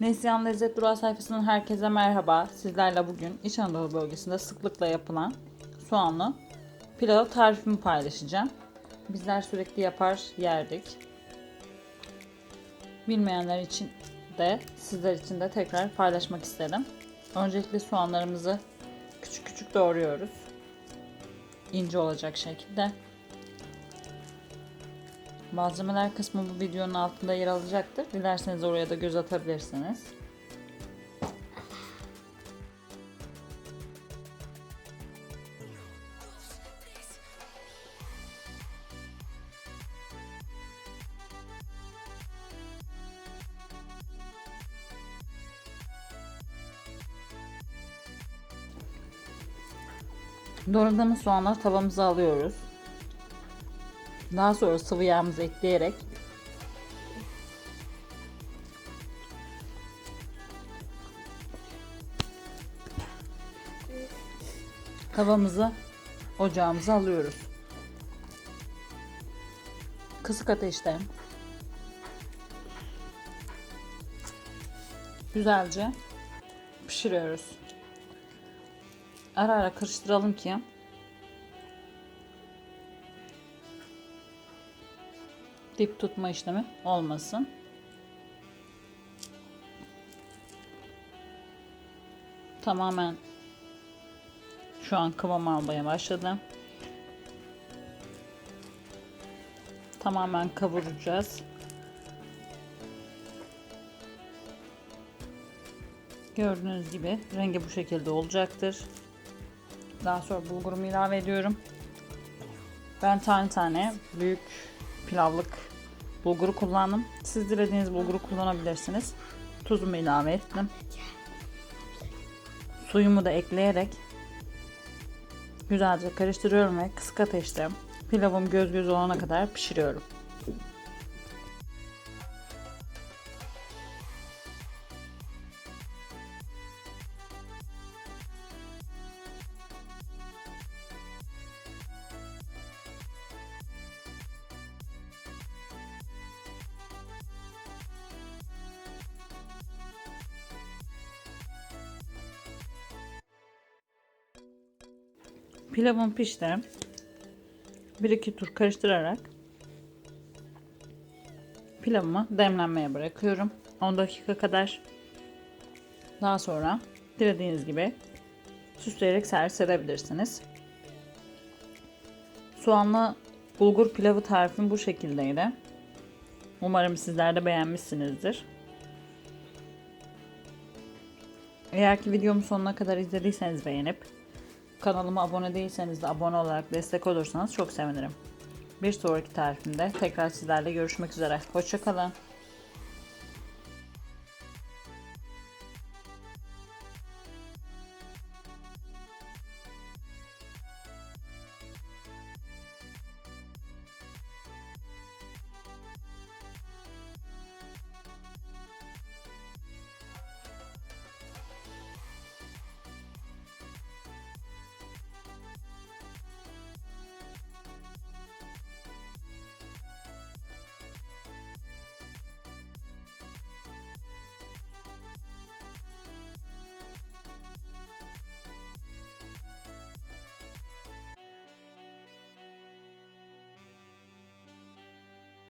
Neslihan Lezzet Durağı sayfasının herkese merhaba. Sizlerle bugün İç Anadolu bölgesinde sıklıkla yapılan soğanlı pilav tarifimi paylaşacağım. Bizler sürekli yapar yerdik. Bilmeyenler için de sizler için de tekrar paylaşmak istedim. Öncelikle soğanlarımızı küçük küçük doğruyoruz. İnce olacak şekilde. Malzemeler kısmı bu videonun altında yer alacaktır. Dilerseniz oraya da göz atabilirsiniz. Doğradığımız soğanları tavamıza alıyoruz. Daha sonra sıvı yağımızı ekleyerek tavamızı ocağımıza alıyoruz. Kısık ateşte güzelce pişiriyoruz. Ara ara karıştıralım ki dip tutma işlemi olmasın. Tamamen şu an kıvam almaya başladı. Tamamen kavuracağız. Gördüğünüz gibi rengi bu şekilde olacaktır. Daha sonra bulgurumu ilave ediyorum. Ben tane tane büyük pilavlık bulguru kullandım. Siz dilediğiniz bulguru kullanabilirsiniz. Tuzumu ilave ettim. Suyumu da ekleyerek güzelce karıştırıyorum ve kısık ateşte pilavım göz göz olana kadar pişiriyorum. Pilavım pişti. Bir iki tur karıştırarak pilavımı demlenmeye bırakıyorum. 10 dakika kadar. Daha sonra dilediğiniz gibi süsleyerek servis edebilirsiniz. Soğanlı bulgur pilavı tarifim bu şekildeydi. Umarım sizler de beğenmişsinizdir. Eğer ki videomu sonuna kadar izlediyseniz beğenip Kanalıma abone değilseniz de abone olarak destek olursanız çok sevinirim. Bir sonraki tarifimde tekrar sizlerle görüşmek üzere. Hoşçakalın.